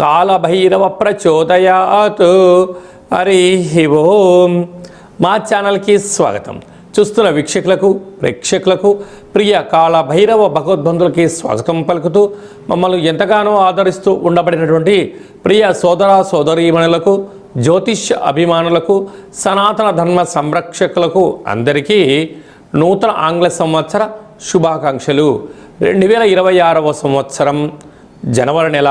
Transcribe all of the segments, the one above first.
కాలభైరవ ప్రచోదయాత్. హరి ఓం. మా ఛానల్కి స్వాగతం. చూస్తున్న వీక్షకులకు ప్రేక్షకులకు ప్రియ కాలభైరవ భగవద్బంధులకి స్వాగతం పలుకుతూ మమ్మల్ని ఎంతగానో ఆదరిస్తూ ఉండబడినటువంటి ప్రియ సోదర సోదరీమణులకు జ్యోతిష్య అభిమానులకు సనాతన ధర్మ సంరక్షకులకు అందరికీ నూతన ఆంగ్ల సంవత్సర శుభాకాంక్షలు. రెండు వేల ఇరవై ఆరవ సంవత్సరం జనవరి నెల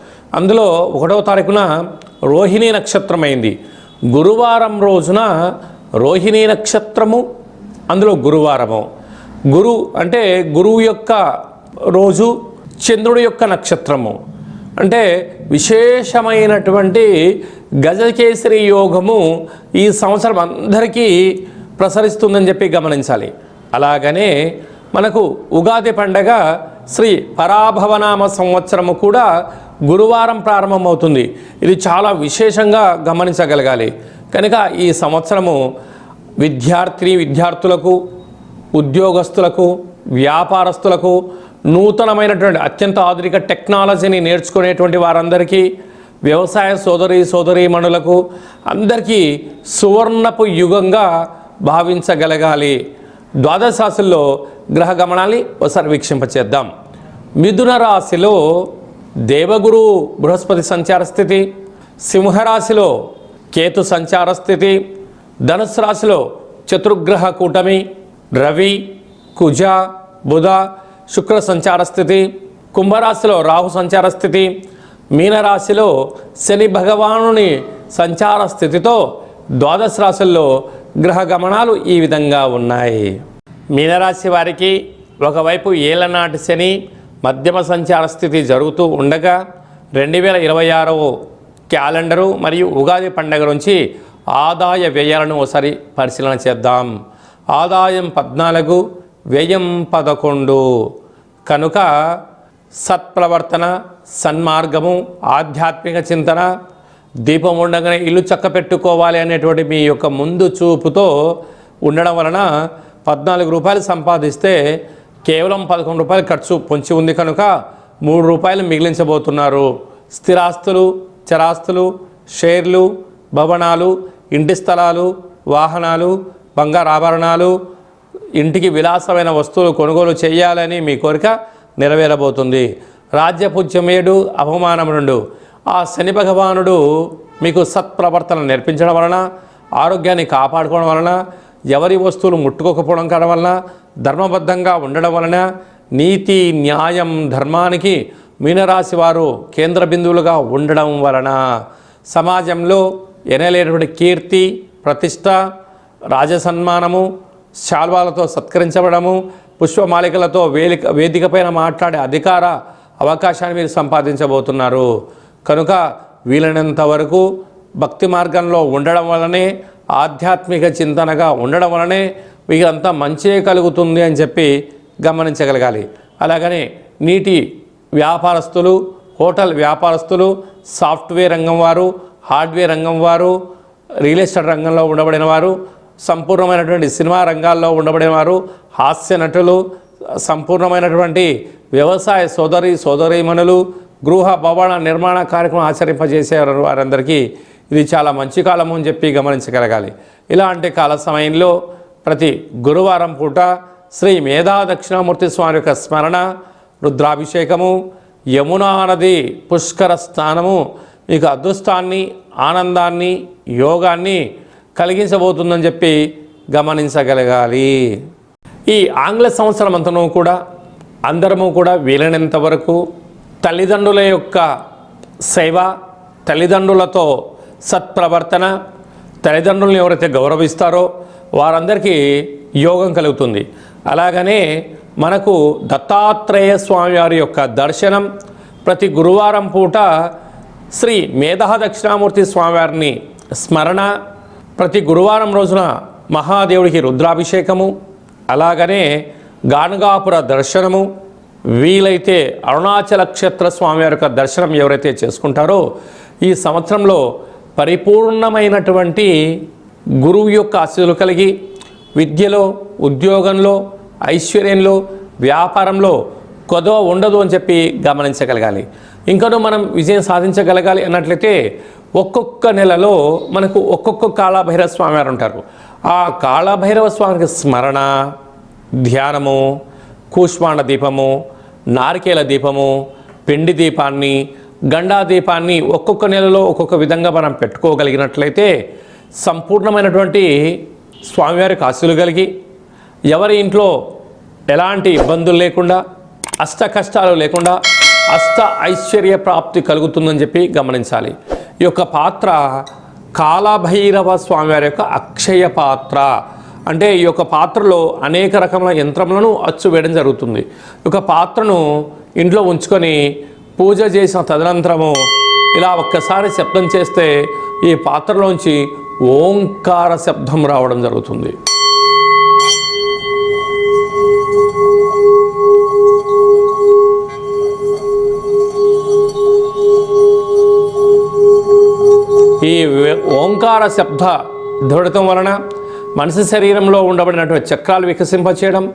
అందులో ఒకటవ తారీఖున రోహిణీ నక్షత్రం అయింది గురువారం రోజున రోహిణీ నక్షత్రము అందులో గురువారము. గురు అంటే గురువు యొక్క రోజు చంద్రుడి యొక్క నక్షత్రము. అంటే విశేషమైనటువంటి గజకేసరి యోగము ఈ సంవత్సరం అందరికీ ప్రసరిస్తుందని చెప్పి గమనించాలి. అలాగనే మనకు ఉగాది పండగ శ్రీ పరాభవనామ సంవత్సరము కూడా గురువారం ప్రారంభమవుతుంది. ఇది చాలా విశేషంగా గమనించగలగాలి. కనుక ఈ సంవత్సరము విద్యార్థిని విద్యార్థులకు ఉద్యోగస్తులకు వ్యాపారస్తులకు నూతనమైనటువంటి అత్యంత ఆధునిక టెక్నాలజీని నేర్చుకునేటువంటి వారందరికీ వ్యవసాయ సోదరి సోదరీమణులకు అందరికీ సువర్ణపు యుగంగా భావించగలగాలి. ద్వాదశ రాశుల్లో గ్రహ గమనాన్ని ఒకసారి వీక్షింపచేద్దాం. మిథున రాశిలో దేవగురు బృహస్పతి సంచార స్థితి సింహరాశిలో కేతు సంచార స్థితి ధనుసు రాశిలో చతుర్గ్రహ కూటమి రవి కుజ బుధ శుక్ర సంచార స్థితి కుంభరాశిలో రాహు సంచార స్థితి మీనరాశిలో శని భగవానుని సంచార స్థితితో ద్వాదశ రాశుల్లో గ్రహ గమనాలు ఈ విధంగా ఉన్నాయి. మీనరాశి వారికి ఒకవైపు ఏలనాటి శని మధ్యమ సంచార స్థితి జరుగుతూ ఉండగా రెండు వేల ఇరవై ఆరవ క్యాలెండరు మరియు ఉగాది పండగ నుంచి ఆదాయ వ్యయాలను ఒకసారి పరిశీలన చేద్దాం. ఆదాయం పద్నాలుగు వ్యయం పదకొండు. కనుక సత్ప్రవర్తన సన్మార్గము ఆధ్యాత్మిక చింతన దీపం ఉండగానే ఇల్లు చక్క పెట్టుకోవాలి అనేటువంటి మీ యొక్క ముందు చూపుతో ఉండడం వలన పద్నాలుగు రూపాయలు సంపాదిస్తే కేవలం పదకొండు రూపాయలు ఖర్చు పొంచి ఉంది కనుక మూడు రూపాయలు మిగిలించబోతున్నారు. స్థిరాస్తులు చరాస్తులు షేర్లు భవనాలు ఇంటి స్థలాలు వాహనాలు బంగారు ఆభరణాలు ఇంటికి విలాసమైన వస్తువులు కొనుగోలు చేయాలని మీ కోరిక నెరవేరబోతుంది. రాజ్యపూజ్యమేడు అవమానం రెండు ఆ శని భగవానుడు మీకు సత్ప్రవర్తన నేర్పించడం వలన ఆరోగ్యాన్ని కాపాడుకోవడం వలన ఎవరి వస్తువులు ముట్టుకోకపోవడం కావడం వలన ధర్మబద్ధంగా ఉండడం వలన నీతి న్యాయం ధర్మానికి మీనరాశి వారు కేంద్ర బిందువులుగా ఉండడం వలన సమాజంలో ఎనలేనటువంటి కీర్తి ప్రతిష్ట రాజసన్మానము శాల్వాలతో సత్కరించబడము పుష్పమాలికలతో వేదిక వేదికపైన మాట్లాడే అధికార అవకాశాన్ని మీరు సంపాదించబోతున్నారు. కనుక వీలైనంత వరకు భక్తి మార్గంలో ఉండడం వలనే ఆధ్యాత్మిక చింతనగా ఉండడం వలనే వీరంతా మంచే కలుగుతుంది అని చెప్పి గమనించగలగాలి. అలాగనే నీటి వ్యాపారస్తులు హోటల్ వ్యాపారస్తులు సాఫ్ట్వేర్ రంగం వారు హార్డ్వేర్ రంగం వారు రియల్ ఎస్టేట్ రంగంలో ఉండబడిన వారు సంపూర్ణమైనటువంటి సినిమా రంగాల్లో ఉండబడిన వారు హాస్య నటులు సంపూర్ణమైనటువంటి వ్యవసాయ సోదరి సోదరీమణులు గృహ భవన నిర్మాణ కార్యక్రమం ఆచరింపజేసే వారందరికీ ఇది చాలా మంచి కాలము అని చెప్పి గమనించగలగాలి. ఇలాంటి కాల సమయంలో ప్రతి గురువారం పూట శ్రీ మేధా దక్షిణామూర్తి స్వామి యొక్క స్మరణ రుద్రాభిషేకము యమునా నది పుష్కర స్నానము మీకు అదృష్టాన్ని ఆనందాన్ని యోగాన్ని కలిగించబోతుందని చెప్పి గమనించగలగాలి. ఈ ఆంగ్ల సంవత్సరం అంతనూ కూడా అందరము కూడా వీలైనంత వరకు తల్లిదండ్రుల యొక్క సేవ తల్లిదండ్రులతో సత్ప్రవర్తన తల్లిదండ్రులను ఎవరైతే గౌరవిస్తారో వారందరికీ యోగం కలుగుతుంది. అలాగనే మనకు దత్తాత్రేయ స్వామివారి యొక్క దర్శనం ప్రతి గురువారం పూట శ్రీ మేధా దక్షిణామూర్తి స్వామివారిని స్మరణ ప్రతి గురువారం రోజున మహాదేవుడికి రుద్రాభిషేకము అలాగనే గానగాపుర దర్శనము వీలైతే అరుణాచల క్షేత్ర స్వామివారి యొక్క దర్శనం ఎవరైతే చేసుకుంటారో ఈ సంవత్సరంలో పరిపూర్ణమైనటువంటి గురువు యొక్క ఆశలు కలిగి విద్యలో ఉద్యోగంలో ఐశ్వర్యంలో వ్యాపారంలో కొదవ ఉండదు అని చెప్పి గమనించగలగాలి. ఇంకనూ మనం విజయం సాధించగలగాలి అన్నట్లయితే ఒక్కొక్క నెలలో మనకు ఒక్కొక్క కాళభైరవ స్వామి వారు ఉంటారు. ఆ కాళభైరవ స్వామికి స్మరణ ధ్యానము కూష్మాండ దీపము నారికేల దీపము పిండి దీపాన్ని గండా దీపాన్ని ఒక్కొక్క నెలలో ఒక్కొక్క విధంగా మనం పెట్టుకోగలిగినట్లయితే సంపూర్ణమైనటువంటి స్వామివారికి ఆశలు కలిగి ఎవరి ఇంట్లో ఎలాంటి ఇబ్బందులు లేకుండా అష్ట కష్టాలు లేకుండా అష్ట ఐశ్వర్య ప్రాప్తి కలుగుతుందని చెప్పి గమనించాలి. ఈ యొక్క పాత్ర కాలభైరవ స్వామివారి యొక్క అక్షయ పాత్ర. అంటే ఈ యొక్క పాత్రలో అనేక రకముల యంత్రములను అచ్చు వేయడం జరుగుతుంది. ఈ యొక్క పాత్రను ఇంట్లో ఉంచుకొని పూజ చేసిన తదనంతరము ఇలా ఒక్కసారి శబ్దం చేస్తే ఈ పాత్రలోంచి ఓంకార శబ్దం రావడం జరుగుతుంది. ఈ ఓంకార శబ్ద దృఢతం వలన మనిషి శరీరంలో ఉండబడినటువంటి చక్రాలు వికసింపచేయడం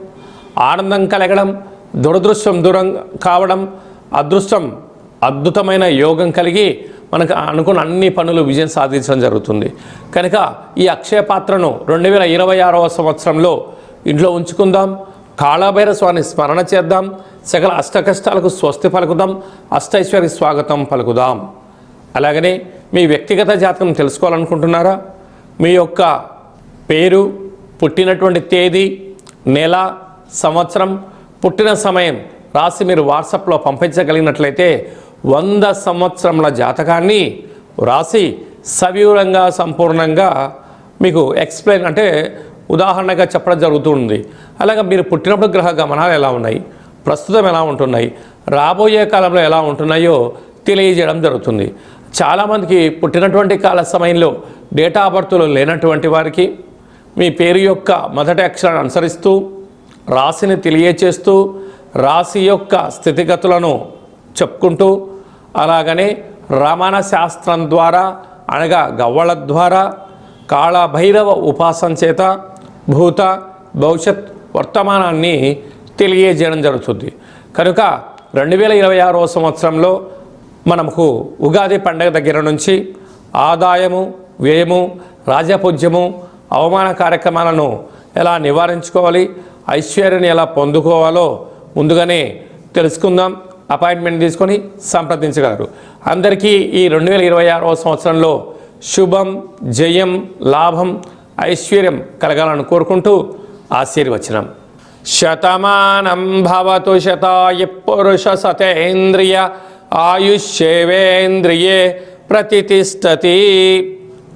ఆనందం కలగడం దురదృష్టం దూరం కావడం అదృష్టం అద్భుతమైన యోగం కలిగి మనకు అనుకున్న అన్ని పనులు విజయం సాధించడం జరుగుతుంది. కనుక ఈ అక్షయ పాత్రను రెండు వేల ఇరవై ఆరవ సంవత్సరంలో ఇంట్లో ఉంచుకుందాం. కాళభైర స్వామిని స్మరణ చేద్దాం. సకల అష్టకష్టాలకు స్వస్తి పలుకుదాం. అష్టైశ్వర్య స్వాగతం పలుకుదాం. అలాగనే మీ వ్యక్తిగత జాతకం తెలుసుకోవాలనుకుంటున్నారా? మీ యొక్క పేరు పుట్టినటువంటి తేదీ నెల సంవత్సరం పుట్టిన సమయం రాసి మీరు వాట్సాప్లో పంపించగలిగినట్లయితే వంద సంవత్సరముల జాతకాన్ని వ్రాసి సవివరంగా సంపూర్ణంగా మీకు ఎక్స్ప్లెయిన్ అంటే ఉదాహరణగా చెప్పడం జరుగుతుంది. అలాగే మీరు పుట్టినప్పుడు గ్రహ గమనాలు ఎలా ఉన్నాయి? ప్రస్తుతం ఎలా ఉంటున్నాయి? రాబోయే కాలంలో ఎలా ఉంటున్నాయో తెలియజేయడం జరుగుతుంది. చాలామందికి పుట్టినటువంటి కాల సమయంలో డేటా ఆఫ్ బర్త్లో లేనటువంటి వారికి మీ పేరు యొక్క మొదటి అక్షరాన్ని అనుసరిస్తూ రాశిని తెలియచేస్తూ రాశి యొక్క స్థితిగతులను చెప్పుకుంటూ అలాగనే రమణ శాస్త్రం ద్వారా అనగా గవ్వల ద్వారా కాళభైరవ ఉపాసన చేత భూత భవిష్యత్ వర్తమానాన్ని తెలియజేయడం జరుగుతుంది. కనుక రెండు వేల ఇరవై ఆరవ సంవత్సరంలో మనకు ఉగాది పండగ దగ్గర నుంచి ఆదాయము వ్యయము రాజపూజ్యము అవమాన కార్యక్రమాలను ఎలా నివారించుకోవాలి ఐశ్వర్యాన్ని ఎలా పొందుకోవాలో ముందుగానే తెలుసుకుందాం. అపాయింట్మెంట్ తీసుకొని సంప్రదించగలరు. అందరికీ ఈ రెండు వేల ఇరవై ఆరవ సంవత్సరంలో శుభం జయం లాభం ఐశ్వర్యం కలగాలని కోరుకుంటూ ఆశీర్వచనం. శతమానం భవతు శతాయ పురుష సతేంద్రియ ఆయుష్యేవేంద్రియే ప్రతిష్టతి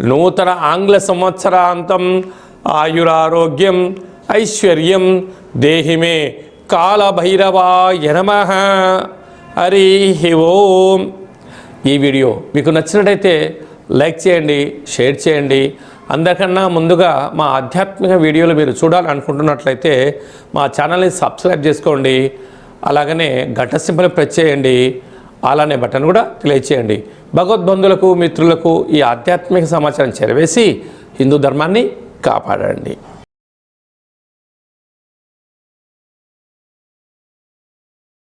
నూతన ఆంగ్ల సంవత్సరాంతం ఆయురారోగ్యం ఐశ్వర్యం దేహిమే కాలభైరవాయ నమ. హరి ఓం. ఈ వీడియో మీకు నచ్చినట్టయితే లైక్ చేయండి షేర్ చేయండి. అందరికన్నా ముందుగా మా ఆధ్యాత్మిక వీడియోలు మీరు చూడాలనుకుంటున్నట్లయితే మా ఛానల్ని సబ్స్క్రైబ్ చేసుకోండి అలాగనే గంట సింబల్ ప్రెస్ చేయండి అలానే బటన్ కూడా తెలియచేయండి భగవద్బంధులకు మిత్రులకు ఈ ఆధ్యాత్మిక సమాచారం చేరవేసి హిందూ ధర్మాన్ని కాపాడండి.